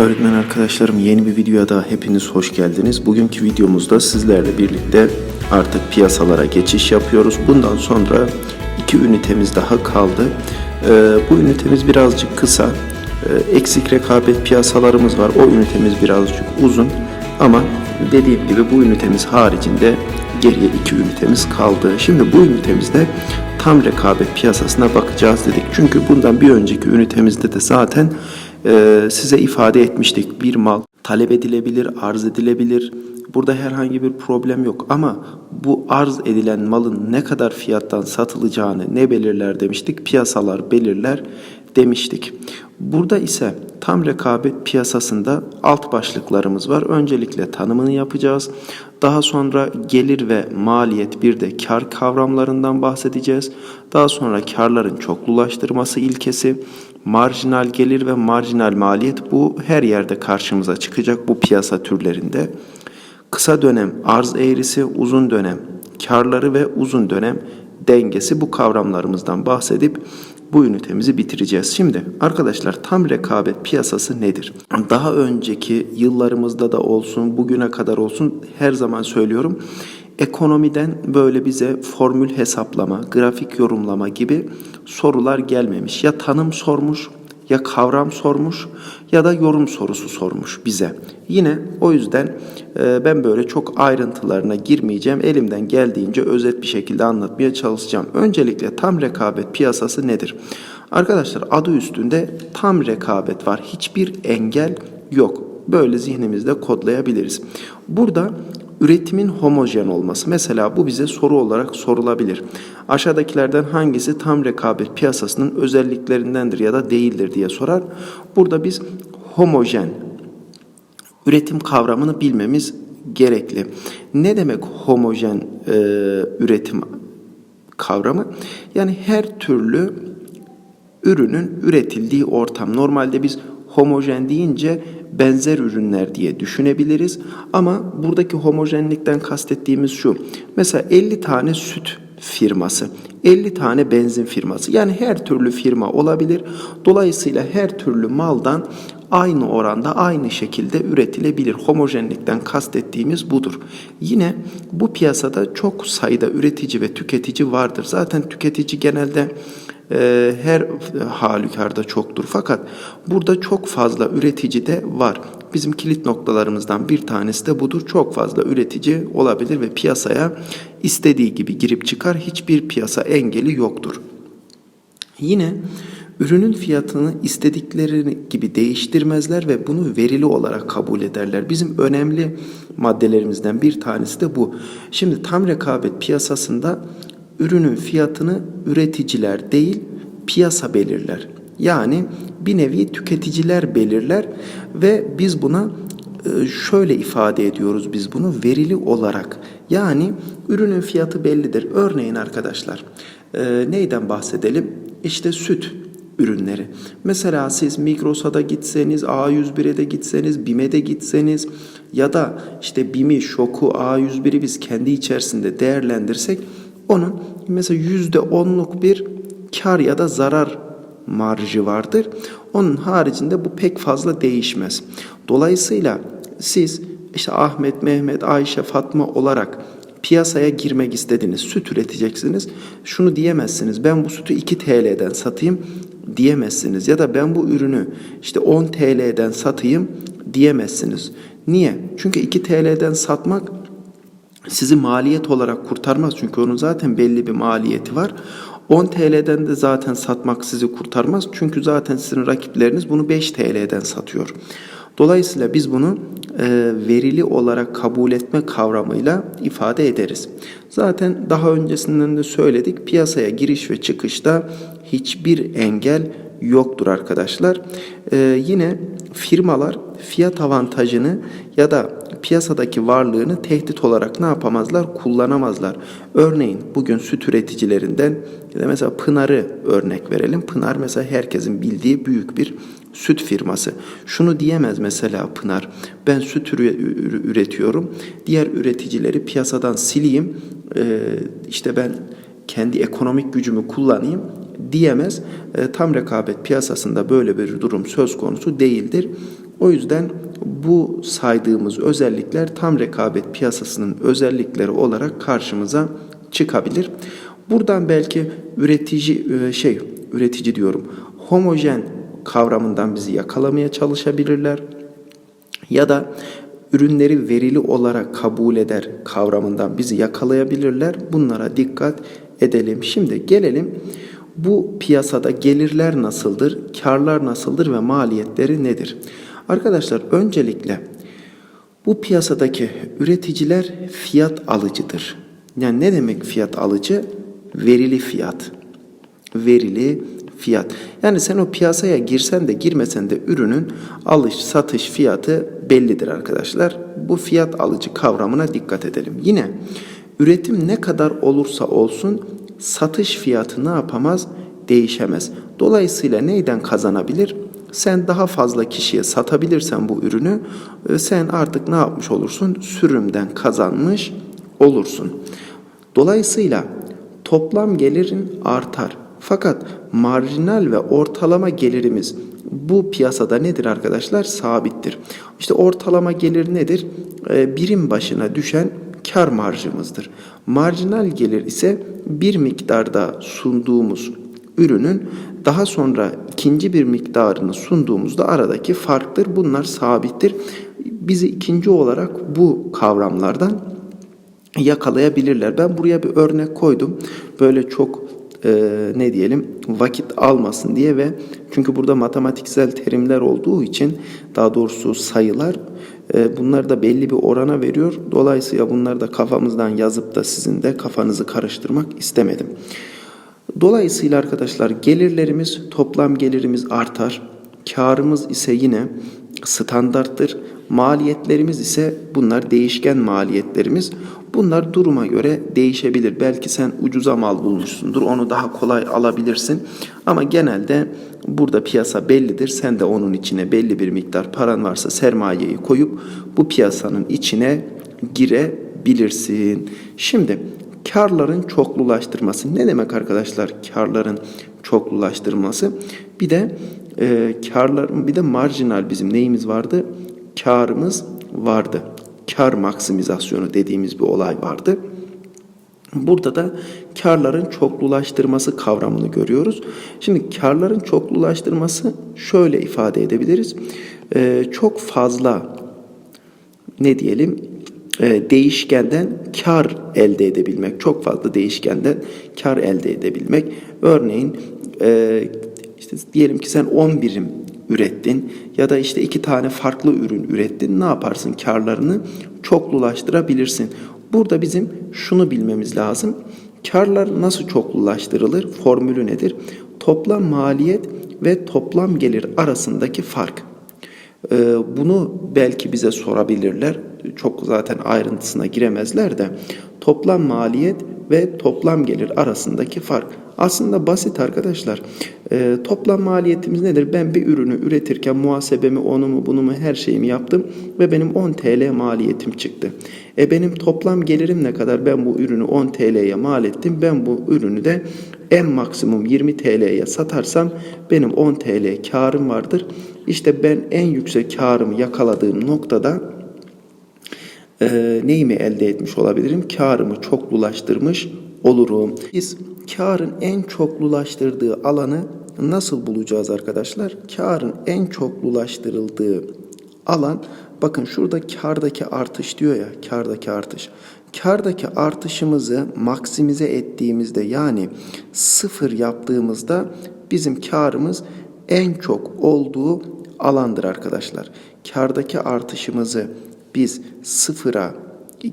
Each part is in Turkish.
Öğretmen arkadaşlarım yeni bir videoya daha hepiniz hoş geldiniz. Bugünkü videomuzda sizlerle birlikte artık piyasalara geçiş yapıyoruz. Bundan sonra iki ünitemiz daha kaldı. Ee, bu ünitemiz birazcık kısa. Ee, eksik rekabet piyasalarımız var. O ünitemiz birazcık uzun. Ama dediğim gibi bu ünitemiz haricinde geriye iki ünitemiz kaldı. Şimdi bu ünitemizde tam rekabet piyasasına bakacağız dedik. Çünkü bundan bir önceki ünitemizde de zaten e, size ifade etmiştik. Bir mal talep edilebilir, arz edilebilir. Burada herhangi bir problem yok ama bu arz edilen malın ne kadar fiyattan satılacağını ne belirler demiştik? Piyasalar belirler demiştik. Burada ise tam rekabet piyasasında alt başlıklarımız var. Öncelikle tanımını yapacağız. Daha sonra gelir ve maliyet bir de kar kavramlarından bahsedeceğiz. Daha sonra karların çoklulaştırması ilkesi, marjinal gelir ve marjinal maliyet bu her yerde karşımıza çıkacak bu piyasa türlerinde. Kısa dönem arz eğrisi, uzun dönem karları ve uzun dönem dengesi bu kavramlarımızdan bahsedip bu ünitemizi bitireceğiz. Şimdi arkadaşlar tam rekabet piyasası nedir? Daha önceki yıllarımızda da olsun, bugüne kadar olsun her zaman söylüyorum. Ekonomiden böyle bize formül hesaplama, grafik yorumlama gibi sorular gelmemiş. Ya tanım sormuş ya kavram sormuş ya da yorum sorusu sormuş bize. Yine o yüzden e, ben böyle çok ayrıntılarına girmeyeceğim. Elimden geldiğince özet bir şekilde anlatmaya çalışacağım. Öncelikle tam rekabet piyasası nedir? Arkadaşlar adı üstünde tam rekabet var. Hiçbir engel yok. Böyle zihnimizde kodlayabiliriz. Burada üretimin homojen olması. Mesela bu bize soru olarak sorulabilir. Aşağıdakilerden hangisi tam rekabet piyasasının özelliklerindendir ya da değildir diye sorar. Burada biz homojen üretim kavramını bilmemiz gerekli. Ne demek homojen e, üretim kavramı? Yani her türlü ürünün üretildiği ortam. Normalde biz homojen deyince benzer ürünler diye düşünebiliriz. Ama buradaki homojenlikten kastettiğimiz şu. Mesela 50 tane süt firması, 50 tane benzin firması. Yani her türlü firma olabilir. Dolayısıyla her türlü maldan aynı oranda aynı şekilde üretilebilir. Homojenlikten kastettiğimiz budur. Yine bu piyasada çok sayıda üretici ve tüketici vardır. Zaten tüketici genelde e, her halükarda çoktur. Fakat burada çok fazla üretici de var. Bizim kilit noktalarımızdan bir tanesi de budur. Çok fazla üretici olabilir ve piyasaya istediği gibi girip çıkar. Hiçbir piyasa engeli yoktur. Yine ürünün fiyatını istedikleri gibi değiştirmezler ve bunu verili olarak kabul ederler. Bizim önemli maddelerimizden bir tanesi de bu. Şimdi tam rekabet piyasasında ürünün fiyatını üreticiler değil piyasa belirler. Yani bir nevi tüketiciler belirler ve biz buna e, şöyle ifade ediyoruz biz bunu verili olarak. Yani ürünün fiyatı bellidir. Örneğin arkadaşlar e, neyden bahsedelim? İşte süt ürünleri. Mesela siz Migros'a da gitseniz, A101'e de gitseniz, BİM'e de gitseniz ya da işte BİM'i, Şok'u, A101'i biz kendi içerisinde değerlendirsek onun mesela yüzde onluk bir kar ya da zarar marjı vardır. Onun haricinde bu pek fazla değişmez. Dolayısıyla siz işte Ahmet, Mehmet, Ayşe, Fatma olarak piyasaya girmek istediniz, süt üreteceksiniz. Şunu diyemezsiniz. Ben bu sütü 2 TL'den satayım diyemezsiniz. Ya da ben bu ürünü işte 10 TL'den satayım diyemezsiniz. Niye? Çünkü 2 TL'den satmak sizi maliyet olarak kurtarmaz. Çünkü onun zaten belli bir maliyeti var. 10 TL'den de zaten satmak sizi kurtarmaz. Çünkü zaten sizin rakipleriniz bunu 5 TL'den satıyor. Dolayısıyla biz bunu e, verili olarak kabul etme kavramıyla ifade ederiz. Zaten daha öncesinden de söyledik. Piyasaya giriş ve çıkışta hiçbir engel yoktur arkadaşlar. E, yine firmalar fiyat avantajını ya da piyasadaki varlığını tehdit olarak ne yapamazlar? Kullanamazlar. Örneğin bugün süt üreticilerinden ya da mesela Pınar'ı örnek verelim. Pınar mesela herkesin bildiği büyük bir süt firması. Şunu diyemez mesela Pınar. Ben süt üretiyorum. Diğer üreticileri piyasadan sileyim. İşte ben kendi ekonomik gücümü kullanayım diyemez. Tam rekabet piyasasında böyle bir durum söz konusu değildir. O yüzden bu saydığımız özellikler tam rekabet piyasasının özellikleri olarak karşımıza çıkabilir. Buradan belki üretici e, şey üretici diyorum homojen kavramından bizi yakalamaya çalışabilirler ya da ürünleri verili olarak kabul eder kavramından bizi yakalayabilirler. Bunlara dikkat edelim. Şimdi gelelim bu piyasada gelirler nasıldır, karlar nasıldır ve maliyetleri nedir? Arkadaşlar öncelikle bu piyasadaki üreticiler fiyat alıcıdır. Yani ne demek fiyat alıcı? Verili fiyat. Verili fiyat. Yani sen o piyasaya girsen de girmesen de ürünün alış satış fiyatı bellidir arkadaşlar. Bu fiyat alıcı kavramına dikkat edelim. Yine üretim ne kadar olursa olsun satış fiyatı ne yapamaz? Değişemez. Dolayısıyla neyden kazanabilir? Sen daha fazla kişiye satabilirsen bu ürünü e, sen artık ne yapmış olursun? Sürümden kazanmış olursun. Dolayısıyla toplam gelirin artar. Fakat marjinal ve ortalama gelirimiz bu piyasada nedir arkadaşlar? Sabittir. İşte ortalama gelir nedir? Ee, birim başına düşen kar marjımızdır. Marjinal gelir ise bir miktarda sunduğumuz ürünün daha sonra ikinci bir miktarını sunduğumuzda aradaki farktır. Bunlar sabittir. Bizi ikinci olarak bu kavramlardan yakalayabilirler. Ben buraya bir örnek koydum. Böyle çok e, ne diyelim vakit almasın diye ve çünkü burada matematiksel terimler olduğu için daha doğrusu sayılar e, bunlar da belli bir orana veriyor. Dolayısıyla bunları da kafamızdan yazıp da sizin de kafanızı karıştırmak istemedim. Dolayısıyla arkadaşlar gelirlerimiz toplam gelirimiz artar. Karımız ise yine standarttır. Maliyetlerimiz ise bunlar değişken maliyetlerimiz. Bunlar duruma göre değişebilir. Belki sen ucuza mal bulmuşsundur. Onu daha kolay alabilirsin. Ama genelde burada piyasa bellidir. Sen de onun içine belli bir miktar paran varsa sermayeyi koyup bu piyasanın içine girebilirsin. Şimdi karların çoklulaştırması. Ne demek arkadaşlar karların çoklulaştırması? Bir de e, karlar bir de marjinal bizim neyimiz vardı? Karımız vardı. Kar maksimizasyonu dediğimiz bir olay vardı. Burada da karların çoklulaştırması kavramını görüyoruz. Şimdi karların çoklulaştırması şöyle ifade edebiliriz. Ee, çok fazla ne diyelim değişkenden kar elde edebilmek. Çok fazla değişkenden kar elde edebilmek. Örneğin e, işte diyelim ki sen 10 birim ürettin ya da işte iki tane farklı ürün ürettin. Ne yaparsın? Karlarını çoklulaştırabilirsin. Burada bizim şunu bilmemiz lazım. Karlar nasıl çoklulaştırılır? Formülü nedir? Toplam maliyet ve toplam gelir arasındaki fark. Ee, bunu belki bize sorabilirler. Çok zaten ayrıntısına giremezler de toplam maliyet ve toplam gelir arasındaki fark. Aslında basit arkadaşlar. E, toplam maliyetimiz nedir? Ben bir ürünü üretirken muhasebemi, onu mu, bunu mu, her şeyimi yaptım ve benim 10 TL maliyetim çıktı. E benim toplam gelirim ne kadar? Ben bu ürünü 10 TL'ye mal ettim. Ben bu ürünü de en maksimum 20 TL'ye satarsam benim 10 TL karım vardır. İşte ben en yüksek karımı yakaladığım noktada e, neyimi elde etmiş olabilirim? Karımı çoklulaştırmış olurum. Biz karın en çoklulaştırdığı alanı nasıl bulacağız arkadaşlar? Karın en çoklulaştırıldığı alan bakın şurada kardaki artış diyor ya kardaki artış. Kardaki artışımızı maksimize ettiğimizde yani sıfır yaptığımızda bizim karımız en çok olduğu alandır arkadaşlar. Kardaki artışımızı biz sıfıra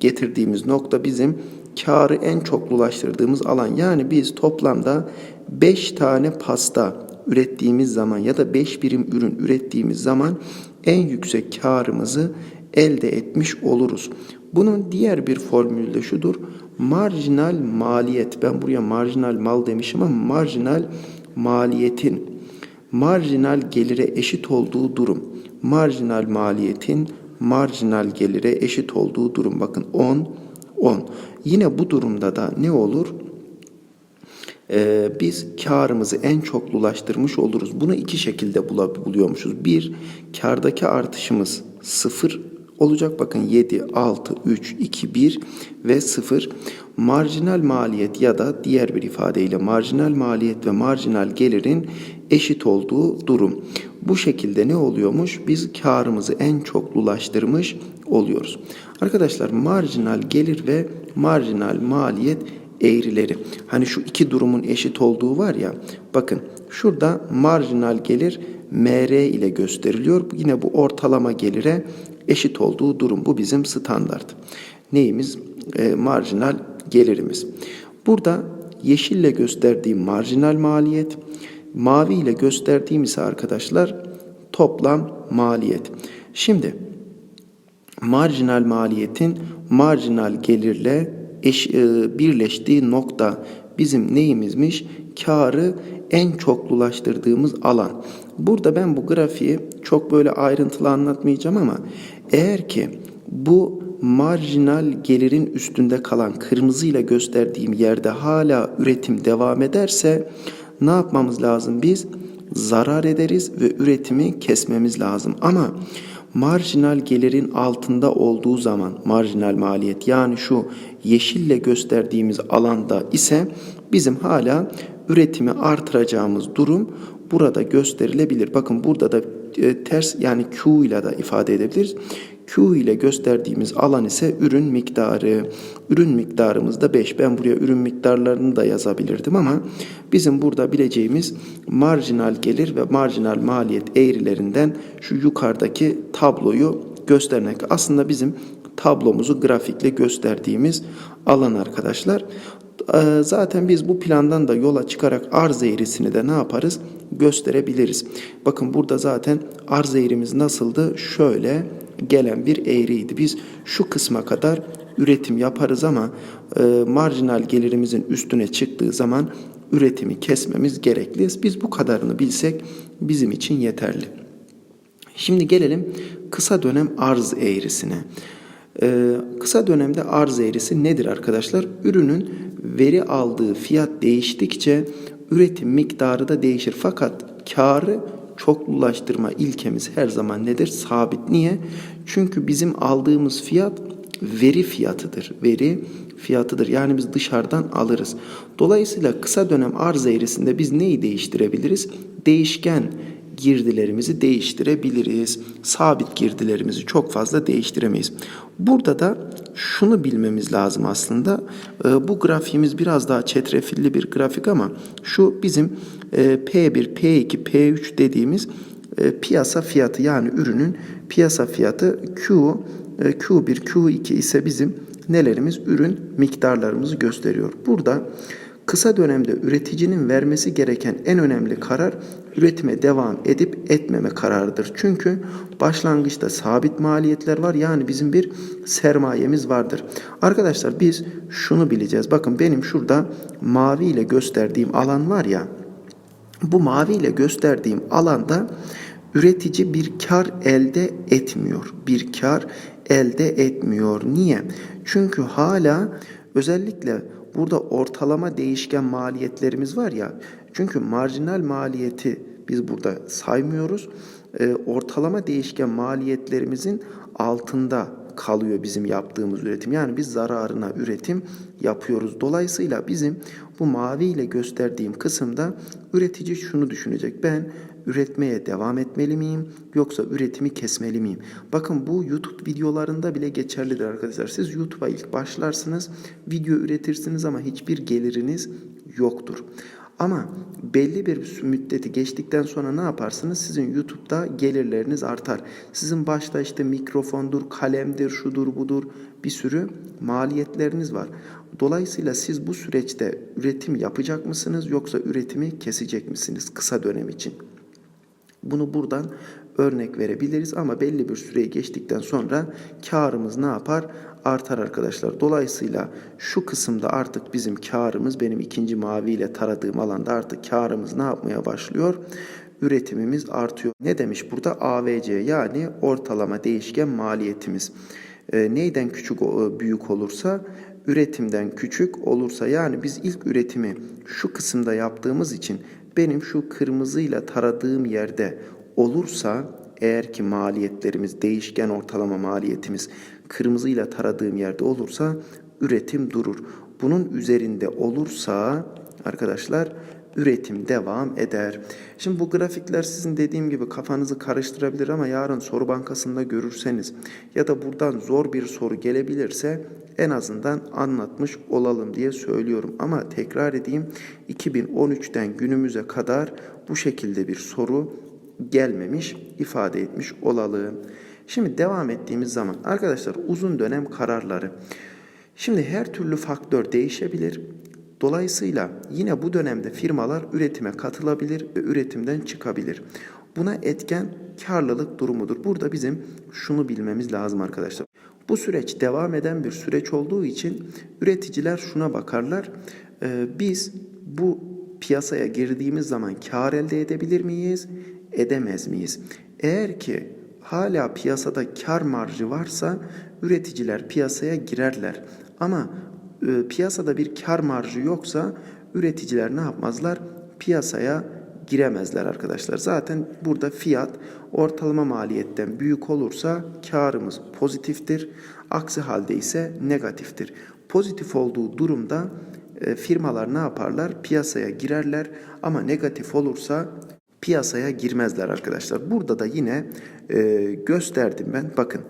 getirdiğimiz nokta bizim karı en çoklulaştırdığımız alan. Yani biz toplamda 5 tane pasta ürettiğimiz zaman ya da 5 birim ürün ürettiğimiz zaman en yüksek karımızı elde etmiş oluruz. Bunun diğer bir formülü de şudur. Marjinal maliyet. Ben buraya marjinal mal demişim ama marjinal maliyetin marjinal gelire eşit olduğu durum. Marjinal maliyetin marjinal gelire eşit olduğu durum. Bakın 10 10. Yine bu durumda da ne olur? e, biz karımızı en çoklulaştırmış oluruz. Bunu iki şekilde buluyormuşuz. Bir, kardaki artışımız sıfır olacak. Bakın 7, 6, 3, 2, 1 ve 0. Marjinal maliyet ya da diğer bir ifadeyle marjinal maliyet ve marjinal gelirin eşit olduğu durum. Bu şekilde ne oluyormuş? Biz karımızı en çoklulaştırmış oluyoruz. Arkadaşlar marjinal gelir ve marjinal maliyet eğrileri. Hani şu iki durumun eşit olduğu var ya. Bakın şurada marjinal gelir MR ile gösteriliyor. Yine bu ortalama gelire eşit olduğu durum. Bu bizim standart. Neyimiz? E, marjinal gelirimiz. Burada yeşille gösterdiğim marjinal maliyet, mavi ile gösterdiğim ise arkadaşlar toplam maliyet. Şimdi marjinal maliyetin marjinal gelirle eş, e, birleştiği nokta bizim neyimizmiş? Karı en çoklulaştırdığımız alan. Burada ben bu grafiği çok böyle ayrıntılı anlatmayacağım ama eğer ki bu marjinal gelirin üstünde kalan kırmızıyla gösterdiğim yerde hala üretim devam ederse ne yapmamız lazım biz? Zarar ederiz ve üretimi kesmemiz lazım. Ama marjinal gelirin altında olduğu zaman marjinal maliyet yani şu yeşille gösterdiğimiz alanda ise bizim hala üretimi artıracağımız durum burada gösterilebilir. Bakın burada da e, ters yani Q ile de ifade edebiliriz. Q ile gösterdiğimiz alan ise ürün miktarı. Ürün miktarımız da 5. Ben buraya ürün miktarlarını da yazabilirdim ama bizim burada bileceğimiz marjinal gelir ve marjinal maliyet eğrilerinden şu yukarıdaki tabloyu göstermek. Aslında bizim tablomuzu grafikle gösterdiğimiz alan arkadaşlar. Ee, Zaten biz bu plandan da yola çıkarak arz eğrisini de ne yaparız? Gösterebiliriz. Bakın burada zaten arz eğrimiz nasıldı? Şöyle gelen bir eğriydi. Biz şu kısma kadar üretim yaparız ama e, marjinal gelirimizin üstüne çıktığı zaman üretimi kesmemiz gerekli. Biz bu kadarını bilsek bizim için yeterli. Şimdi gelelim kısa dönem arz eğrisine. Ee, kısa dönemde arz eğrisi nedir arkadaşlar? Ürünün veri aldığı fiyat değiştikçe üretim miktarı da değişir. Fakat karı çoklulaştırma ilkemiz her zaman nedir? Sabit. Niye? Çünkü bizim aldığımız fiyat veri fiyatıdır. Veri fiyatıdır. Yani biz dışarıdan alırız. Dolayısıyla kısa dönem arz eğrisinde biz neyi değiştirebiliriz? Değişken girdilerimizi değiştirebiliriz. Sabit girdilerimizi çok fazla değiştiremeyiz. Burada da şunu bilmemiz lazım aslında. Ee, Bu grafiğimiz biraz daha çetrefilli bir grafik ama şu bizim e, P1, P2, P3 dediğimiz e, piyasa fiyatı yani ürünün piyasa fiyatı Q, e, Q1, Q2 ise bizim nelerimiz? Ürün miktarlarımızı gösteriyor. Burada Kısa dönemde üreticinin vermesi gereken en önemli karar üretime devam edip etmeme kararıdır. Çünkü başlangıçta sabit maliyetler var. Yani bizim bir sermayemiz vardır. Arkadaşlar biz şunu bileceğiz. Bakın benim şurada mavi ile gösterdiğim alan var ya. Bu mavi ile gösterdiğim alanda üretici bir kar elde etmiyor. Bir kar elde etmiyor. Niye? Çünkü hala özellikle burada ortalama değişken maliyetlerimiz var ya. Çünkü marjinal maliyeti biz burada saymıyoruz. Ee, ortalama değişken maliyetlerimizin altında kalıyor bizim yaptığımız üretim. Yani biz zararına üretim yapıyoruz. Dolayısıyla bizim bu mavi ile gösterdiğim kısımda üretici şunu düşünecek. Ben üretmeye devam etmeli miyim yoksa üretimi kesmeli miyim? Bakın bu YouTube videolarında bile geçerlidir arkadaşlar. Siz YouTube'a ilk başlarsınız, video üretirsiniz ama hiçbir geliriniz yoktur. Ama belli bir müddeti geçtikten sonra ne yaparsınız? Sizin YouTube'da gelirleriniz artar. Sizin başta işte mikrofondur, kalemdir, şudur budur bir sürü maliyetleriniz var. Dolayısıyla siz bu süreçte üretim yapacak mısınız yoksa üretimi kesecek misiniz kısa dönem için? Bunu buradan örnek verebiliriz ama belli bir süreyi geçtikten sonra karımız ne yapar? Artar arkadaşlar. Dolayısıyla şu kısımda artık bizim karımız benim ikinci mavi ile taradığım alanda artık karımız ne yapmaya başlıyor? Üretimimiz artıyor. Ne demiş burada? AVC yani ortalama değişken maliyetimiz. E, neyden küçük büyük olursa üretimden küçük olursa yani biz ilk üretimi şu kısımda yaptığımız için benim şu kırmızıyla taradığım yerde olursa eğer ki maliyetlerimiz değişken ortalama maliyetimiz kırmızıyla taradığım yerde olursa üretim durur. Bunun üzerinde olursa arkadaşlar üretim devam eder. Şimdi bu grafikler sizin dediğim gibi kafanızı karıştırabilir ama yarın soru bankasında görürseniz ya da buradan zor bir soru gelebilirse en azından anlatmış olalım diye söylüyorum. Ama tekrar edeyim 2013'ten günümüze kadar bu şekilde bir soru gelmemiş ifade etmiş olalım. Şimdi devam ettiğimiz zaman arkadaşlar uzun dönem kararları. Şimdi her türlü faktör değişebilir. Dolayısıyla yine bu dönemde firmalar üretime katılabilir ve üretimden çıkabilir. Buna etken karlılık durumudur. Burada bizim şunu bilmemiz lazım arkadaşlar. Bu süreç devam eden bir süreç olduğu için üreticiler şuna bakarlar. Ee, biz bu piyasaya girdiğimiz zaman kar elde edebilir miyiz, edemez miyiz? Eğer ki hala piyasada kar marjı varsa üreticiler piyasaya girerler. Ama e, piyasada bir kar marjı yoksa üreticiler ne yapmazlar? Piyasaya giremezler arkadaşlar. Zaten burada fiyat ortalama maliyetten büyük olursa karımız pozitiftir. Aksi halde ise negatiftir. Pozitif olduğu durumda e, firmalar ne yaparlar? Piyasaya girerler ama negatif olursa piyasaya girmezler arkadaşlar. Burada da yine e, gösterdim ben. Bakın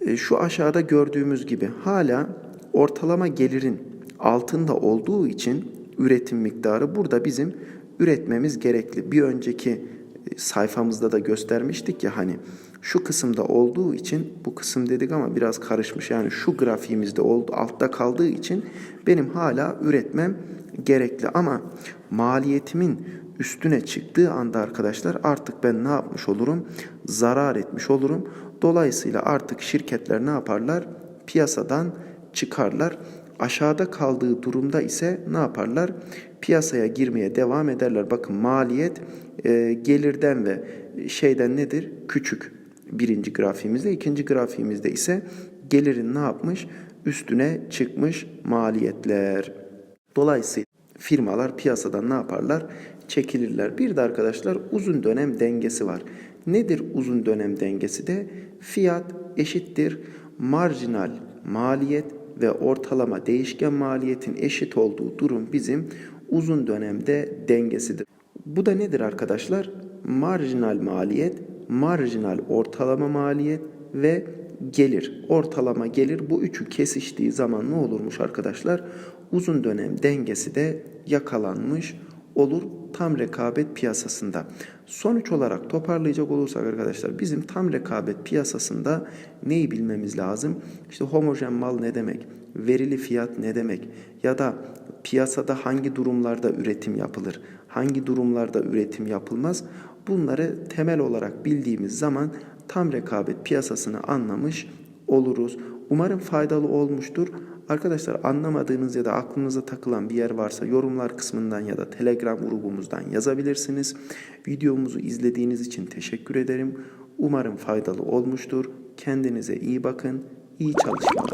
e, şu aşağıda gördüğümüz gibi hala ortalama gelirin altında olduğu için üretim miktarı burada bizim üretmemiz gerekli. Bir önceki e, sayfamızda da göstermiştik ya hani şu kısımda olduğu için bu kısım dedik ama biraz karışmış. Yani şu grafiğimizde oldu, altta kaldığı için benim hala üretmem gerekli ama maliyetimin üstüne çıktığı anda arkadaşlar artık ben ne yapmış olurum? Zarar etmiş olurum. Dolayısıyla artık şirketler ne yaparlar? Piyasadan çıkarlar. Aşağıda kaldığı durumda ise ne yaparlar? Piyasaya girmeye devam ederler. Bakın maliyet e, gelirden ve şeyden nedir? Küçük. Birinci grafiğimizde. ikinci grafiğimizde ise gelirin ne yapmış? Üstüne çıkmış maliyetler. Dolayısıyla firmalar piyasadan ne yaparlar? Çekilirler. Bir de arkadaşlar uzun dönem dengesi var. Nedir uzun dönem dengesi de? Fiyat eşittir marjinal maliyet ve ortalama değişken maliyetin eşit olduğu durum bizim uzun dönemde dengesidir. Bu da nedir arkadaşlar? Marjinal maliyet, marjinal ortalama maliyet ve gelir. Ortalama gelir bu üçü kesiştiği zaman ne olurmuş arkadaşlar? Uzun dönem dengesi de yakalanmış olur tam rekabet piyasasında. Sonuç olarak toparlayacak olursak arkadaşlar bizim tam rekabet piyasasında neyi bilmemiz lazım? İşte homojen mal ne demek? Verili fiyat ne demek? Ya da piyasada hangi durumlarda üretim yapılır? Hangi durumlarda üretim yapılmaz? Bunları temel olarak bildiğimiz zaman tam rekabet piyasasını anlamış oluruz. Umarım faydalı olmuştur. Arkadaşlar anlamadığınız ya da aklınıza takılan bir yer varsa yorumlar kısmından ya da Telegram grubumuzdan yazabilirsiniz. Videomuzu izlediğiniz için teşekkür ederim. Umarım faydalı olmuştur. Kendinize iyi bakın. İyi çalışmalar.